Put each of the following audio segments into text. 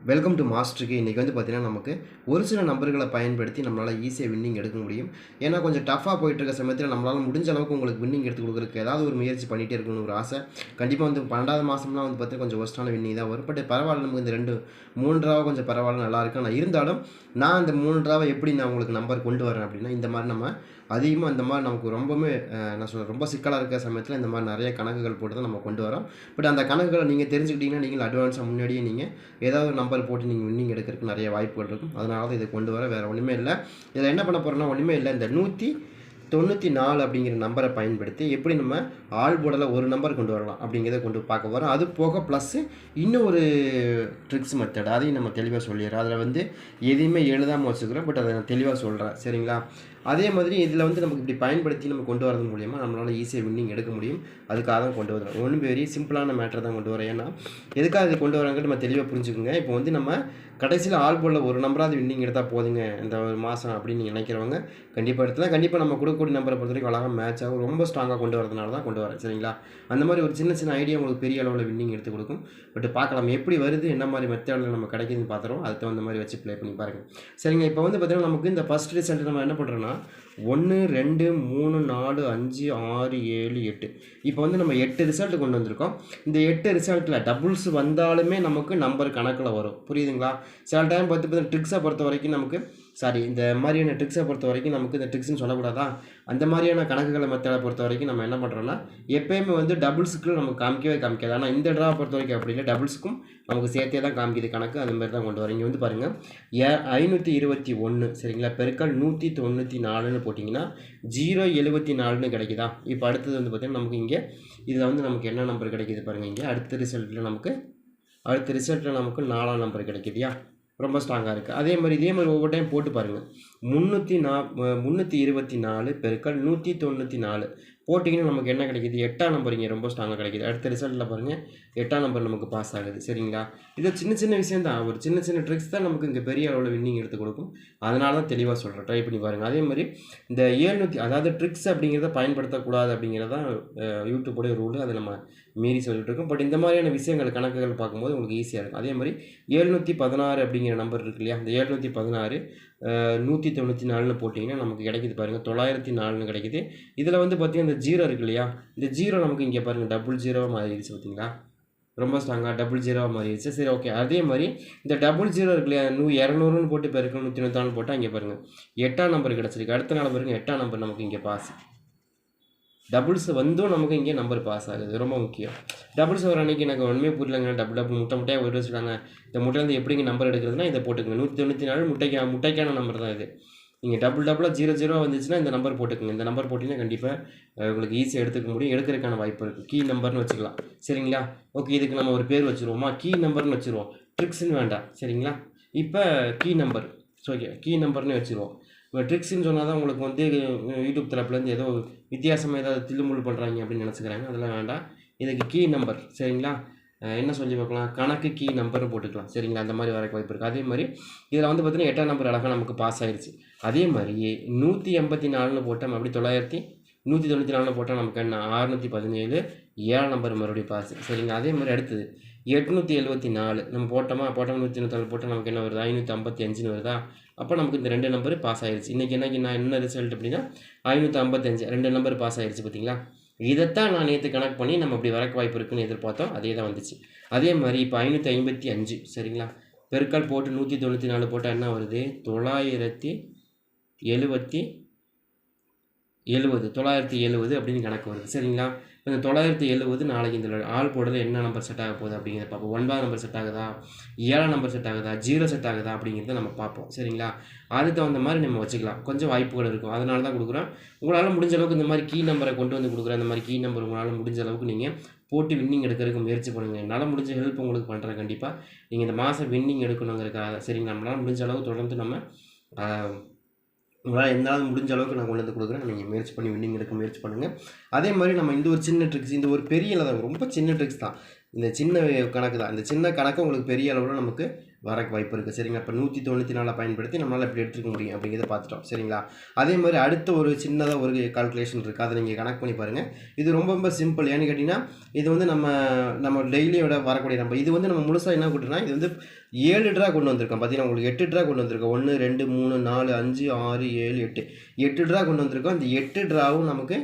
Welcome to மாஸ்டருக்கு இன்றைக்கி வந்து பார்த்திங்கன்னா நமக்கு ஒரு சில நம்பர்களை பயன்படுத்தி நம்மளால் ஈஸியாக வின்னிங் எடுக்க முடியும். ஏன்னா கொஞ்சம் டஃப்பாக போயிட்டு இருக்க சமயத்தில் நம்மளால் முடிஞ்ச அளவுக்கு உங்களுக்கு வின்னிங் எடுத்து கொடுக்குறதுக்கு ஏதாவது ஒரு முயற்சி பண்ணிகிட்டே இருக்கணும்னு ஒரு ஆசை. கண்டிப்பாக வந்து பன்னெண்டாவது மாதம்லாம் வந்து பார்த்தீங்கன்னா கொஞ்சம் ஒஸ்ட்டான வின்னிங் தான் வரும். பட் பரவாயில்ல நமக்கு இந்த ரெண்டு மூன்றாவது கொஞ்சம் பரவாயில்ல நல்லா இருக்கு. ஆனால் இருந்தாலும் நான் இந்த மூன்றாவை எப்படி நான் உங்களுக்கு நம்பர் கொண்டு வரேன் அப்படின்னா இந்த மாதிரி நம்ம அதிகமாக இந்த மாதிரி நமக்கு ரொம்பவுமே நான் சொல்கிறேன் ரொம்ப சிக்கலாக இருக்கிற சமயத்தில் இந்த மாதிரி நிறைய கணக்குகள் போட்டு தான் நம்ம கொண்டு வரோம். பட் அந்த கணக்குகளை நீங்கள் தெரிஞ்சுக்கிட்டிங்கன்னா நீங்கள் அட்வான்ஸாக முன்னாடியே நீங்கள் ஏதாவது ஒரு நம்பர் போட்டு நீங்கள் வின்னிங் எடுக்கிறதுக்கு நிறைய வாய்ப்புகள் இருக்கும். அதனால தான் இதை கொண்டு வர வேறு ஒன்றுமே இல்லை. இதில் என்ன பண்ண போகிறோம்னா ஒன்றுமே இல்லை. இந்த நூற்றி தொண்ணூற்றி நாலு அப்படிங்கிற நம்பரை பயன்படுத்தி எப்படி நம்ம ஆள் போர்டில் ஒரு நம்பர் கொண்டு வரலாம் அப்படிங்கிறத கொண்டு பார்க்க வரோம் அது போக ப்ளஸ்ஸு இன்னும் ஒரு ட்ரிக்ஸ் மெத்தட் அதையும் நம்ம தெளிவாக சொல்லிடுறோம் அதில் வந்து எதையுமே எழுதாமல் வச்சுக்கிறோம் பட் அதை நான் தெளிவாக சொல்கிறேன் சரிங்களா? அதே மாதிரி இதில் வந்து நமக்கு இப்படி பயன்படுத்தி நம்ம கொண்டு வரது மூலியமா நம்மளால் ஈஸியாக வின்னிங் எடுக்க முடியும். அதுக்காக தான் கொண்டு வரோம் ஒன்றும் பெரிய சிம்பிளான மேட்டர் தான் கொண்டு வரேன். ஏன்னா எதுக்காக இது கொண்டு வராங்கன்னு நம்ம தெளிவாக புரிஞ்சுக்கோங்க. இப்போ வந்து நம்ம கடைசியில் ஆள் போல ஒரு நம்பராவது வின்னிங் எடுத்தால் போதுங்க இந்த ஒரு மாதம் அப்படின்னு நினைக்கிறவங்க கண்டிப்பாக எடுத்துல கண்டிப்பாக நம்ம கொடுக்கக்கூடிய நம்பரை பொறுத்த வரைக்கும் அழகாக மேட்ச் ஆகும். ரொம்ப ஸ்ட்ராங்காக கொண்டு வரதுனால தான் கொண்டு வரேன். சரிங்களா? அந்த மாதிரி ஒரு சின்ன சின்ன ஐடியா உங்களுக்கு பெரிய அளவில் வின்னிங் எடுத்து கொடுக்கும். பட் பார்க்கலாம் எப்படி வருது என்ன மாதிரி மெத்தடில் நம்ம கிடைக்குதுன்னு பார்த்துறோம் அதுக்கு தகுந்த மாதிரி வச்சு ப்ளே பண்ணி பாருங்கள் சரிங்க இப்போ வந்து பார்த்தீங்கன்னா நமக்கு இந்த ஃபஸ்ட் ரிசல்ட் நம்ம என்ன பண்ணுறோன்னா ஒன்று ரெண்டு மூணு நாலு அஞ்சு ஆறு ஏழு எட்டு. இப்போ வந்து நம்ம எட்டு ரிசல்ட் கொண்டு வந்திருக்கோம். இந்த எட்டு ரிசல்ட்டில் டபுள்ஸ் வந்தாலுமே நமக்கு நம்பர் கணக்கில் வரும். புரியுதுங்களா? சில டைம் பார்த்து பார்த்தீங்கன்னா ட்ரிக்ஸை பொறுத்த வரைக்கும் நமக்கு சாரி இந்த மாதிரியான ட்ரிக்ஸை பொறுத்த வரைக்கும் நமக்கு இந்த ட்ரிக்ஸ்னு சொல்லக்கூடாதா? அந்த மாதிரியான கணக்குகளை மெத்தடை பொறுத்த வரைக்கும் நம்ம என்ன பண்ணுறோம்னா எப்பயுமே வந்து டபுள்ஸுக்கு நமக்கு காமிக்கவே காமிக்காது. ஆனால் இந்த ட்ரா பொறுத்த வரைக்கும் அப்படி இல்லை. டபுள்ஸுக்கும் நமக்கு சேர்த்தே தான் காமிக்குது கணக்கு. அந்த மாதிரி தான் கொண்டு வரீங்க வந்து பாருங்கள் ஏ ஐநூற்றி இருபத்தி ஒன்று சரிங்களா? பெருக்கள் நூற்றி தொண்ணூற்றி நாலுன்னு போட்டிங்கன்னா ஜீரோ எழுபத்தி நாலுன்னு கிடைக்குதா? இப்போ அடுத்தது வந்து பார்த்திங்கன்னா நமக்கு இங்கே இதில் வந்து நமக்கு என்ன நம்பர் கிடைக்குது பாருங்கள் இங்கே. அடுத்த ரிசல்ட்டில் நமக்கு அடுத்த ரிசல்ட்டில் நமக்கு நாலாம் நம்பர் கிடைக்குதுயா ரொம்ப ஸ்ட்ராங்காக இருக்குது அதே மாதிரி இதே மாதிரி ஒவ்வொரு டைம் போட்டு பாருங்கள் முந்நூற்றி நா முந்நூற்றி இருபத்தி நாலு பெருக்கள் நூற்றி தொண்ணூற்றி நாலு. போட்டிங்கன்னா நமக்கு என்ன கிடைக்குது? எட்டாம் நம்பர் இங்கே ரொம்ப ஸ்ட்ராங்காக கிடைக்குது. அடுத்த ரிசல்ட்டில் பாருங்கள் எட்டாம் நம்பர் நமக்கு பாஸ் ஆகுது. சரிங்களா? இது சின்ன சின்ன விஷயம் தான் ஒரு சின்ன சின்ன ட்ரிக்ஸ் தான் நமக்கு இங்கே பெரிய அளவில் வின்னிங் எடுத்து கொடுக்கும். அதனால தான் தெளிவாக சொல்கிறேன் ட்ரை பண்ணி பாருங்கள் அதே மாதிரி இந்த ஏழ்நூற்றி அதாவது ட்ரிக்ஸ் அப்படிங்கிறத பயன்படுத்தக்கூடாது அப்படிங்கிறது தான் ரூல் அதை நம்ம மீறி சொல்லிட்டு இருக்கோம். பட் இந்த மாதிரியான விஷயங்கள் கணக்குகள் பார்க்கும்போது உங்களுக்கு ஈஸியாக இருக்கும். அதே மாதிரி ஏழ்நூற்றி பதினாறு அப்படிங்கிற நம்பர் இருக்கு இல்லையா? அந்த ஏழ்நூற்றி பதினாறு நூற்றி தொண்ணூற்றி நாலுன்னு போட்டிங்கன்னா நமக்கு கிடைக்குது பாருங்கள் தொள்ளாயிரத்தி நாலுன்னு கிடைக்குது. இதில் வந்து பார்த்திங்கன்னா இந்த ஜீரோ இருக்கு இல்லையா? இந்த ஜீரோ நமக்கு இங்கே பாருங்கள் டபுள் ஜீரோவாக மாறிடுச்சு பார்த்தீங்களா ரொம்ப ஸ்ட்ராங்காக டபுள் ஜீரோவாக மாறிடுச்சு. சரி ஓகே அதே மாதிரி இந்த டபுள் ஜீரோ இருக்கு இல்லையா? நூ இரநூறுன்னு போட்டு பெருக்கணும். நூற்றி தொண்ணூத்தாலு போட்டால் இங்கே பாருங்கள் எட்டாம் நம்பர் கிடச்சிருக்கு. அடுத்த நாள் பாருங்கள் எட்டாம் நம்பர் நமக்கு இங்கே பாஸ். டபுள்ஸ் வந்தும் நமக்கு இங்கே நம்பர் பாஸ் ஆகுது. ரொம்ப முக்கியம். டபுள்ஸ் வர அன்றைக்கி எனக்கு ஒன்றுமே புரியலங்க. டபுள் டபுள் முட்டை முட்டையாக ஒரு வச்சுட்டாங்க இந்த முட்டையிலேருந்து எப்படிங்க நம்பர் எடுக்கிறதுனா இதை போட்டுக்கோங்க. நூற்றி தொண்ணூற்றி நாலு முட்டைக்கா முட்டைக்கான நம்பர் தான் இது. நீங்கள் டபுள் டபுளாக ஜீரோ ஜீரோ வந்துச்சுன்னா இந்த நம்பர் போட்டுக்கோங்க. இந்த நம்பர் போட்டிங்கன்னா கண்டிப்பாக உங்களுக்கு ஈஸியாக எடுத்துக்க முடியும். எடுக்கிறதுக்கான வாய்ப்பு இருக்குது கீ நம்பர்னு வச்சுக்கலாம். சரிங்களா? ஓகே இதுக்கு நம்ம ஒரு பேர் வச்சுருவோமா? கீ நம்பர்னு வச்சுருவோம். ட்ரிக்ஸ்னு வேண்டாம். சரிங்களா? இப்போ கீ நம்பர் ஓகே கீ நம்பர்னு வச்சுருவோம். இப்போ ட்ரிக்ஸ்னு சொன்னால் தான் உங்களுக்கு வந்து யூடியூப் தரப்புலேருந்து ஏதோ வித்தியாசமாக ஏதாவது தில்லுமுள் பண்ணுறாங்க அப்படின்னு நினச்சிக்கிறாங்க. அதெல்லாம் வேண்டாம். இதுக்கு கீ நம்பர் சரிங்களா? என்ன சொல்லி பார்க்கலாம்? கணக்கு கீ நம்பர் போட்டுக்கலாம். சரிங்களா? அந்த மாதிரி வர வாய்ப்பு இருக்குது அதே மாதிரி இதில் வந்து பார்த்தீங்கன்னா எட்டாம் நம்பர் அழகாக நமக்கு பாஸ் ஆயிடுச்சு அதே மாதிரி நூற்றி எண்பத்தி நாலுன்னு போட்டால் அப்படி தொள்ளாயிரத்தி நூற்றி தொண்ணூற்றி நாலுன்னு போட்டால் நமக்கு என்ன? அறுநூற்றி பதினேழு. ஏழாம் நம்பர் மறுபடியும் பாஸ் சரிங்களா? அதே மாதிரி அடுத்தது. எட்நூற்றி எழுபத்தி நாலு. நம்ம போட்டோமா? போட்டோம் நூற்றி தொண்ணூற்றி போட்டால் நமக்கு என்ன வருது? ஐநூற்றி ஐம்பத்தி அஞ்சுன்னு வருதா? அப்போ நமக்கு இந்த ரெண்டு நம்பர் பாஸ் ஆயிடுச்சு இன்றைக்கி என்னைக்கு நான் என்ன ரிசல்ட் அப்படின்னா ஐநூற்றி ஐம்பத்தஞ்சு ரெண்டு நம்பர் பாஸ் ஆயிடுச்சு பார்த்தீங்களா? இதைத்தான் நான் நேற்று கணக்கு பண்ணி நம்ம இப்படி வரக்கு வாய்ப்பு இருக்குன்னு எதிர்பார்த்தோம். அதே தான் வந்துச்சு. அதே மாதிரி இப்போ ஐநூற்றி ஐம்பத்தி அஞ்சு. சரிங்களா? பெருக்கால் போட்டு நூற்றி தொண்ணூற்றி நாலு போட்டால் என்ன வருது? தொள்ளாயிரத்தி எழுபத்தி எழுபது தொள்ளாயிரத்தி எழுபது அப்படின்னு கணக்கு வருது. சரிங்களா? இந்த தொள்ளாயிரத்தி எழுபது நாளைக்கு இந்த ஆள் போர்டில் என்ன நம்பர் செட் ஆக போகுது அப்படிங்கிறத பார்ப்போம். ஒன்பதாம் நம்பர் செட் ஆகுதா? ஏழாம் நம்பர் செட் ஆகுதா? ஜீரோ செட் ஆகுதா? அப்படிங்கிறத நம்ம பார்ப்போம். சரிங்களா? அதுக்கு தகுந்த மாதிரி நம்ம வச்சுக்கலாம். கொஞ்சம் வாய்ப்புகள் இருக்கும். அதனால தான் கொடுக்குறோம். உங்களால் முடிஞ்ச அளவுக்கு இந்த மாதிரி கீ நம்பரை கொண்டு வந்து கொடுக்குறேன் இந்த மாதிரி கீ நம்பர் உங்களால் முடிஞ்ச அளவுக்கு நீங்கள் போட்டு வின்னிங் எடுக்கிறதுக்கு முயற்சி பண்ணுங்கள் என்னால் முடிஞ்ச ஹெல்ப் உங்களுக்கு பண்ணுறேன் கண்டிப்பாக நீங்கள் இந்த மாதம் வின்னிங் எடுக்கணுங்கிறக்காக சரிங்களா? நம்மளால் முடிஞ்ச அளவுக்கு தொடர்ந்து நம்ம உங்களால் எந்தாவது முடிஞ்ச அளவுக்கு நான் கொண்டு வந்து கொடுக்குறேன். நீங்கள் முயற்சி பண்ணி வின்னிங் எடுக்க முயற்சி பண்ணுங்கள் அதே மாதிரி நம்ம இந்த ஒரு சின்ன ட்ரிக்ஸ் இந்த ஒரு பெரிய அளவு ரொம்ப சின்ன ட்ரிக்ஸ் தான். இந்த சின்ன கணக்கு தான். இந்த சின்ன கணக்கு உங்களுக்கு பெரிய அளவில் நமக்கு வர வாய்ப்பு இருக்குது சரிங்களா? இப்போ நூற்றி தொண்ணூற்றி நாலை பயன்படுத்தி நம்மளால் இப்படி எடுத்துக்க முடியும் அப்படிங்கிறத பார்த்துட்டோம். சரிங்களா? அதே மாதிரி அடுத்த ஒரு சின்னதாக ஒரு கால்குலேஷன் இருக்குது அதை நீங்கள் கணக்கு பண்ணி பாருங்கள் இது ரொம்ப ரொம்ப சிம்பிள் ஏன்னு கேட்டிங்கன்னா இது வந்து நம்ம நம்ம டெய்லியோட வரக்கூடிய நம்ம இது வந்து நம்ம முழுசாக என்ன கொடுத்தோம்னா இது வந்து ஏழு ட்ரா கொண்டு வந்திருக்கோம் பார்த்தீங்கன்னா உங்களுக்கு எட்டு ட்ரா கொண்டு வந்திருக்கோம் ஒன்று ரெண்டு மூணு நாலு அஞ்சு ஆறு ஏழு எட்டு. எட்டு ட்ரா கொண்டு வந்திருக்கோம் இந்த எட்டு ட்ராவும் நமக்கு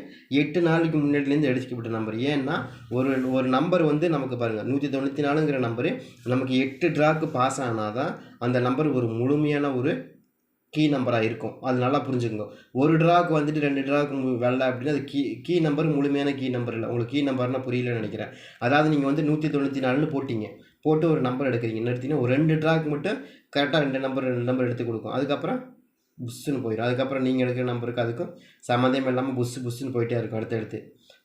எட்டு நாளைக்கு முன்னாடிலேருந்து எடுத்துக்கப்பட்ட நம்பர் ஏன்னா ஒரு ஒரு நம்பர் வந்து நமக்கு பாருங்கள் நூற்றி தொண்ணூற்றி நாலுங்கிற நம்பரு நமக்கு எட்டு ட்ராக்கு பாஸ் ஆனால் தான் அந்த நம்பர் ஒரு முழுமையான ஒரு கீ நம்பராக இருக்கும். அது நல்லா புரிஞ்சுக்கோங்க. ஒரு ட்ராக்கு வந்துட்டு ரெண்டு ட்ராக்கு வெள்ளை அப்படின்னா அது கீ கீ நம்பர் முழுமையான கீ நம்பர் இல்லை. உங்களுக்கு கீ நம்பர்னால் புரியலன்னு நினைக்கிறேன். அதாவது நீங்கள் வந்து நூற்றி தொண்ணூற்றி நாலுன்னு போட்டிங்க. போட்டு ஒரு நம்பர் எடுக்கிறீங்க. என்ன எடுத்தீங்கன்னா ஒரு ரெண்டு ட்ராக் மட்டும் கரெக்டாக ரெண்டு நம்பர் ரெண்டு நம்பர் எடுத்து கொடுக்கும். அதுக்கப்புறம் புஷ்ஷுன்னு போயிடும். அதுக்கப்புறம் நீங்கள் எடுக்கிற நம்பருக்கு அதுக்கும் சம்மந்தம் இல்லாமல் புஷ் புஷ்ஷுன்னு போயிட்டே இருக்கும் அடுத்தடுத்து.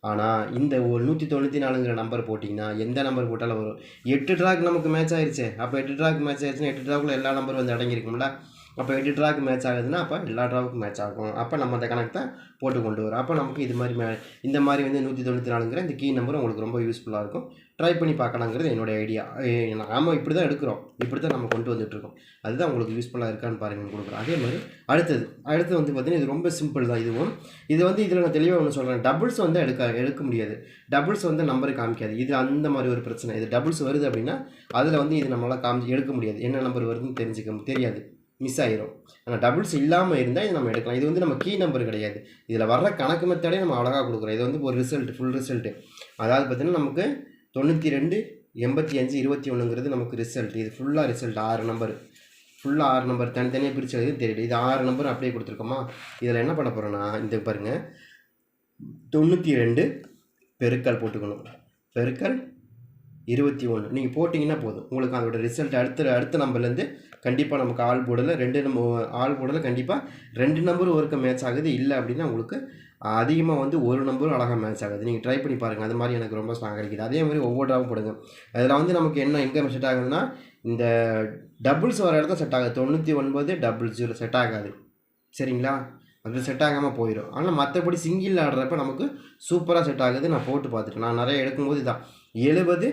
ஆனால் இந்த ஒரு நூற்றி தொண்ணூற்றி நாலுங்கிற நம்பர் போட்டிங்கன்னா எந்த நம்பர் போட்டாலும் வரும். எட்டு ட்ராக் நமக்கு மேட்ச் ஆயிடுச்சு அப்போ எட்டு ட்ராக் மேட்ச் ஆயிடுச்சுன்னா எட்டு ட்ராக்குள்ள எல்லா நம்பரும் வந்து அடங்கியிருக்கும்ல. அப்போ எட்டு ட்ராக்கு மேட்ச் ஆகுதுன்னா அப்போ எல்லா ட்ராவுக்கும் மேட்ச் ஆகும். அப்போ நம்ம அந்த கணக்கு தான் போட்டு கொண்டு வரும். அப்போ நமக்கு இது மாதிரி மே இந்த மாதிரி வந்து நூற்றி தொண்ணூற்றி நாலுங்கிற இந்த கீ நம்பர் உங்களுக்கு ரொம்ப யூஸ்ஃபுல்லாக இருக்கும். ட்ரை பண்ணி பார்க்கலாங்கிறது என்னுடைய ஐடியா நாம் இப்படி தான் எடுக்கிறோம். இப்படி தான் நம்ம கொண்டு வந்துட்டுருக்கோம். அதுதான் உங்களுக்கு யூஸ்ஃபுல்லாக இருக்கான்னு பாருங்கள் கொடுக்குறோம் அதே மாதிரி அடுத்தது அடுத்து வந்து பார்த்திங்கன்னா இது ரொம்ப சிம்பிள் தான். இதுவும் இது வந்து இதில் நான் தெளிவாக ஒன்று சொல்கிறேன் டபுள்ஸ் வந்து எடுக்க எடுக்க முடியாது. டபுள்ஸ் வந்து நம்பர் காமிக்காது. இது அந்த மாதிரி ஒரு பிரச்சனை. இது டபுள்ஸ் வருது அப்படின்னா அதில் வந்து இது நம்மளால் காமிச்சு எடுக்க முடியாது. என்ன நம்பர் வருதுன்னு தெரிஞ்சுக்க தெரியாது. மிஸ் ஆயிரும். ஆனால் டபுள்ஸ் இல்லாமல் இருந்தால் இது நம்ம எடுக்கலாம். இது வந்து நம்ம கீ நம்பர் கிடையாது. இதில் வர்ற கணக்கு மெத்தடே நம்ம அழகாக கொடுக்குறோம். இது வந்து ஒரு ரிசல்ட் ஃபுல் ரிசல்ட்டு அதாவது பார்த்திங்கன்னா நமக்கு தொண்ணூற்றி ரெண்டு எண்பத்தி அஞ்சு இருபத்தி ஒன்றுங்கிறது நமக்கு ரிசல்ட் இது ஃபுல்லாக ரிசல்ட் ஆறு நம்பர் ஃபுல்லாக ஆறு நம்பர் தனித்தனியாக பிரித்து எழுதி தெரியல இது ஆறு நம்பர் அப்படியே கொடுத்துருக்கோமா? இதில் என்ன பண்ண போகிறோன்னா இந்த பாருங்கள் தொண்ணூற்றி ரெண்டு பெருக்கல் போட்டுக்கணும். பெருக்கல் இருபத்தி ஒன்று நீங்கள் போட்டிங்கன்னா போதும். உங்களுக்கு அதோட ரிசல்ட் அடுத்த அடுத்த நம்பர்லேருந்து கண்டிப்பாக நமக்கு ஆள் போர்டில் ரெண்டு நம்ம ஆள் போர்டில் கண்டிப்பாக ரெண்டு நம்பரும் ஒருக்க மேட்ச் ஆகுது. இல்லை அப்படின்னா உங்களுக்கு அதிகமாக வந்து ஒரு நம்பரும் அழகாக மேட்ச் ஆகுது. நீங்கள் ட்ரை பண்ணி பாருங்கள் அது மாதிரி எனக்கு ரொம்ப ஸ்ட்ராங் கிடைக்குது அதே மாதிரி ஒவ்வொரு ட்ராவும் போடுங்க. அதில் வந்து நமக்கு என்ன எங்கே செட் ஆகுதுன்னா இந்த டபுள்ஸ் வர இடத்துல செட் ஆகுது. தொண்ணூற்றி ஒன்பது டபுள் ஜீரோ செட் ஆகாது. சரிங்களா? அது செட் ஆகாமல் போயிடும் ஆனால் மற்றபடி சிங்கிள் ஆடுறப்ப நமக்கு சூப்பராக செட் ஆகுது நான் போட்டு பார்த்துட்டேன். நான் நிறைய எடுக்கும்போது இதான். எழுபது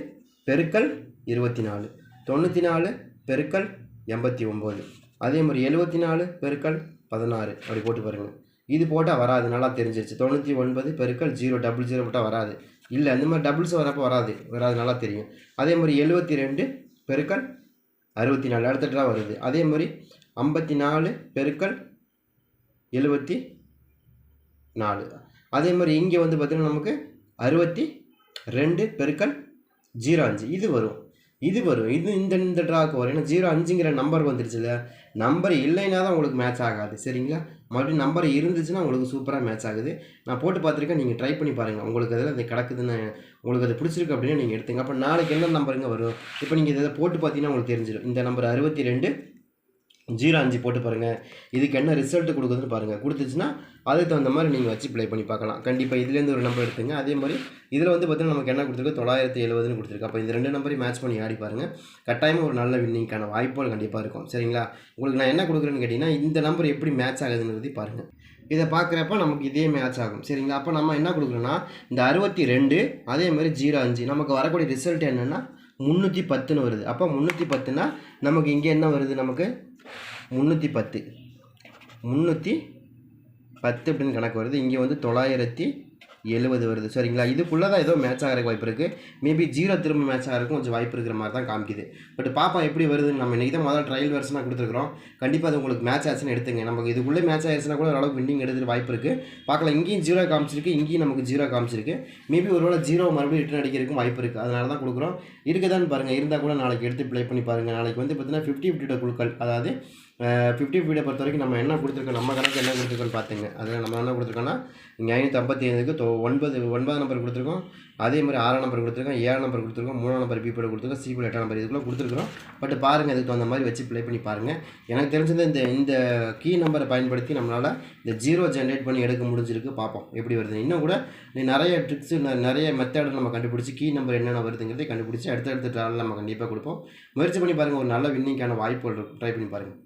பெருக்கல் இருபத்தி நாலு. தொண்ணூற்றி நாலு பெருக்கல் எண்பத்தி ஒம்பது. அதே மாதிரி எழுபத்தி நாலு பெருக்கல் பதினாறு. அப்படி போட்டு பாருங்கள் இது போட்டால் வராது. நல்லா தெரிஞ்சிருச்சு. தொண்ணூற்றி ஒன்பது பெருக்கல் ஜீரோ டபுள் ஜீரோ போட்டால் வராது. இல்லை அந்த மாதிரி டபுள்ஸ் வரப்போ வராது. வராது நல்லா தெரியும். அதே மாதிரி எழுபத்தி ரெண்டு பெருக்கல் அறுபத்தி நாலு. அடுத்த ட்ரா வருது. அதே மாதிரி ஐம்பத்தி நாலு பெருக்கல் எழுபத்தி நாலு. அதே மாதிரி இங்கே வந்து பார்த்திங்கன்னா நமக்கு அறுபத்தி ரெண்டு பெருக்கல் ஜீரோ அஞ்சு. இது வரும். இது வரும் இது இந்த இந்த ட்ராக்கு வரும் ஏன்னா ஜீரோ அஞ்சுங்கிற நம்பர் வந்துருச்சுல. நம்பர் இல்லைன்னா தான் உங்களுக்கு மேட்ச் ஆகாது சரிங்களா? மறுபடியும் நம்பர் இருந்துச்சுன்னா உங்களுக்கு சூப்பராக மேட்ச் ஆகுது. நான் போட்டு பார்த்துருக்கேன் நீங்கள் ட்ரை பண்ணி பாருங்கள் உங்களுக்கு அதில் அது கிடக்குதுன்னு உங்களுக்கு அது பிடிச்சிருக்கு அப்படின்னு நீங்கள் எடுத்துங்க. அப்போ நாளைக்கு என்ன நம்பருங்க வரும்? இப்போ நீங்கள் இதை போட்டு பார்த்தீங்கன்னா உங்களுக்கு தெரிஞ்சிடும் இந்த நம்பர் அறுபத்தி ரெண்டு ஜீரோ அஞ்சு போட்டு பாருங்கள் இதுக்கு என்ன ரிசல்ட் கொடுக்குதுன்னு பாருங்கள் கொடுத்துச்சுன்னா அதுக்கு தகுந்த மாதிரி நீங்கள் வச்சு ப்ளே பண்ணி பார்க்கலாம். கண்டிப்பாக இதுலேருந்து ஒரு நம்பர் எடுத்துங்க. அதே மாதிரி இதில் வந்து பார்த்தீங்கன்னா நமக்கு என்ன கொடுத்துருக்கு தொள்ளாயிரத்தி எழுபதுன்னு கொடுத்துருக்கு அப்போ இந்த ரெண்டு நம்பரையும் மேட்ச் பண்ணி ஆடி பாருங்கள் கட்டாயமாக ஒரு நல்ல வின்னிங்க்கான வாய்ப்புகள் கண்டிப்பாக இருக்கும். சரிங்களா? உங்களுக்கு நான் என்ன கொடுக்குறேன்னு கேட்டிங்கன்னா இந்த நம்பர் எப்படி மேட்ச் ஆகுதுங்கிறதே பாருங்கள் இதை பார்க்குறப்ப நமக்கு இதே மேட்ச் ஆகும். சரிங்களா? அப்போ நம்ம என்ன கொடுக்குறோன்னா இந்த அறுபத்தி ரெண்டு அதே மாதிரி ஜீரோ அஞ்சு நமக்கு வரக்கூடிய ரிசல்ட் என்னென்னா முந்நூற்றி பத்துன்னு வருது. அப்போ முந்நூற்றி பத்துனா நமக்கு இங்கே என்ன வருது? நமக்கு முந்நூற்றி பத்து. முந்நூற்றி பத்து அப்படின்னு கணக்கு வருது. இங்கே வந்து தொள்ளாயிரத்தி எழுபது வருது. சரிங்களா? இதுக்குள்ளே தான் ஏதோ மேட்ச் ஆகிறக்கு வாய்ப்பு இருக்குது மேபி ஜீரோ திரும்ப மேட்ச் ஆகிறதுக்கும் கொஞ்சம் வாய்ப்பு இருக்கிற மாதிரி தான் காமிக்குது. பட் பாப்பா எப்படி வருதுன்னு நம்ம இன்றைக்கி தான் முதல்ல ட்ரையல் வெர்ஷனாக கொடுத்துருக்குறோம். கண்டிப்பாக அது உங்களுக்கு மேட்ச் ஆச்சுன்னு எடுத்துங்க. நமக்கு இதுக்குள்ளே மேட்ச் ஆயிடுச்சுன்னா கூட ஓரளவுக்கு வின்னிங் எடுத்துகிட்டு வாய்ப்பு இருக்குது பார்க்கலாம். இங்கேயும் ஜீரோ காமிச்சிருக்கு. இங்கேயும் நமக்கு ஜீரோ காமிச்சிருக்கு. மேபி ஒருவேளை ஜீரோ மறுபடியும் ரிட்டர்ன் அடிக்கிறதுக்கும் வாய்ப்பு இருக்குது அதனால தான் கொடுக்குறோம். இருக்குதான்னு பாருங்கள் இருந்தால் கூட நாளைக்கு எடுத்து ப்ளே பண்ணி பாருங்கள் நாளைக்கு வந்து பார்த்தீங்கன்னா ஃபிஃப்டி ஃபிஃப்டி குழுக்கள் அதாவது ஃபிஃப்டி ஃபீடை பொறுத்த வரைக்கும் நம்ம என்ன கொடுத்துருக்கோம் நம்ம கணக்கு என்ன கொடுத்துருக்கோன்னு பார்த்துங்க அதில் நம்ம என்ன கொடுத்துருக்கோம்னா இங்கே ஐநூற்றி ஐம்பத்தி ஐந்துக்கு தொ ஒன்பது ஒன்பது நம்பர் கொடுத்துருக்கோம். அதே மாதிரி ஆறாம் நம்பர் கொடுத்துருக்கோம் ஏழாம் நம்பர் கொடுத்துருக்கோம் மூணாம் நம்பர் பிபியோட கொடுத்துருக்கோம் சிபியோட எட்டாம் நம்பர் இதுக்குள்ளே கொடுத்துருக்கோம் பட் பாருங்கள் அதுக்கு தகுந்த மாதிரி வச்சு ப்ளே பண்ணி பாருங்கள் எனக்கு தெரிஞ்சது இந்த இந்த கீ நம்பரை பயன்படுத்தி நம்மளால் இந்த ஜீரோ ஜென்ரேட் பண்ணி எடுக்க முடிஞ்சிருக்கு. பார்ப்போம் எப்படி வருது இன்னும் கூட நீ நிறைய ட்ரிக்ஸு நிறைய மெத்தட் நம்ம கண்டுபிடிச்சி கீ நம்பர் என்னென்ன வருதுங்கிறதை கண்டுபிடிச்சி அடுத்தடுத்த ட்ராவல் நம்ம கண்டிப்பாக கொடுப்போம். முயற்சி பண்ணி பாருங்கள் ஒரு நல்ல வின்னிங்கான வாய்ப்புகள் ட்ரை பண்ணி பாருங்கள்